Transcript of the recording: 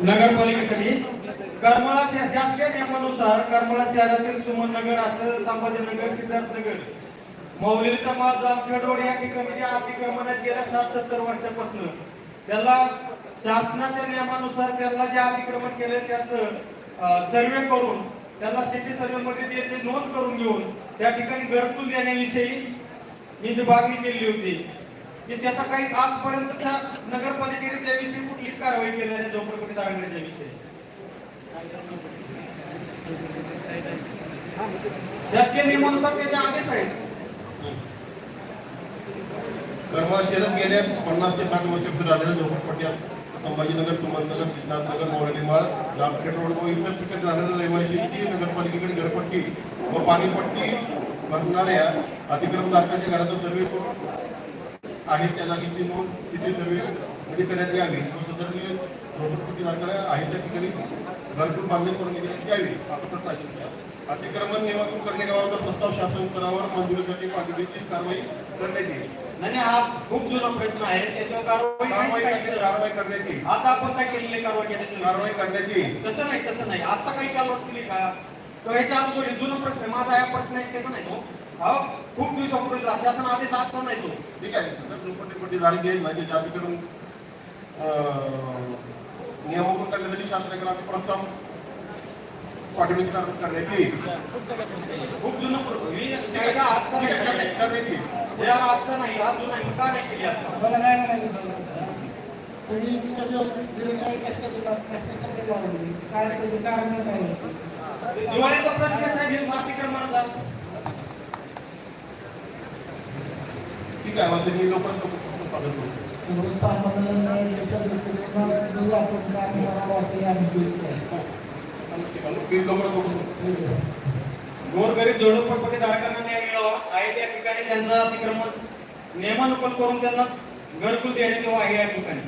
नगरपालिकेसाठी करमळा शासकीय नियमानुसार करमळा शहरातील सुमन नगर असं संभाजीनगर सिद्धार्थनगर मौलीचा माल जामखेड रोड या ठिकाणी जे अतिक्रमणात गेल्या साठ सत्तर वर्षापासून त्याला शासनाच्या नियमानुसार त्याला जे अतिक्रमण केले त्याचं सर्वे करून त्याला सिटी सर्वे मध्ये त्याची नोंद करून घेऊन त्या ठिकाणी घरकुल देण्याविषयी मी जी मागणी केली होती की त्याचा काही आजपर्यंतच्या नगरपालिका नाही झोपडपट्टी दागण्याच्या विषयी. शासकीय नियमानुसार त्याचे आदेश आहेत करमाळा शहरात गेल्या पन्नास ते साठ वर्षापूर्वी राहणाऱ्या झोपडपट्ट्या संभाजीनगर सुमननगर सिद्धार्थनगर मोरडीमाळ जामखेड रोड व इतर ठिकाणी राहणाऱ्या रहिवाशांची नगरपालिकेकडे घरपट्टी व पाणीपट्टी भरणाऱ्या अतिक्रमधारकाच्या घराचा सर्वे करून आहे त्या जागेची नोंद तिथे सर्वे मध्ये करण्यात यावी. व सदर झोपडपट्टी धारकाला आहे त्या ठिकाणी घरकुल बांधणी करून देण्यात यावी असा प्रश्न आहे. अतिक्रमण नियमातून करण्याबाबतचा प्रस्ताव शासन स्तरावर मंजुरीसाठी पाठवण्याची कारवाई करण्यात येईल. नाही हा खूप जुना प्रश्न आहे. त्याच्यावर कारवाई करण्याची आता आपण काय केलेली कारवाई केली कारवाई करण्याची तसं नाही तसं नाही. आता काही कारवाई केली का? तो ह्याच्या अगोदर जुना प्रश्न माझा हा प्रश्न आहे त्याचा नाही तो. खूप दिवसापूर्वीचा शासन आदेश आजचा नाही तो. ठीक आहे. सदर झोपडपट्टी झाली घ्यायची म्हणजे जाती करून नियमावून करण्यासाठी शासनाकडे आम्ही प्रस्ताव करण्यात येईल. खूप जुना नाही करण्यात- येईल. आजचा नाही हा जुना का नाही केली आता म्हणायचं सांगा तुम्ही त्याच्यावर निर्णय कशासाठी कशासाठी लावली काय त्याचे कारण काय? होते दिवाळीचा प्रश्न आहे? साहेब हे अतिक्रमणाचा ठीक आहे म्हणजे मी लवकर सादर करतो सर्वसामान्य न्यायालयाच्या दृष्टिकोनातून जो आपण काम करावं अशी आमची इच्छा आहे. लवकर गोरगरीब जोडपटपटी धारकांना न्याय मिळावा. आहे त्या ठिकाणी त्यांचं अतिक्रमण. नियमानुकूल करून त्यांना घरकुल देण्यात यावं आहे या ठिकाणी.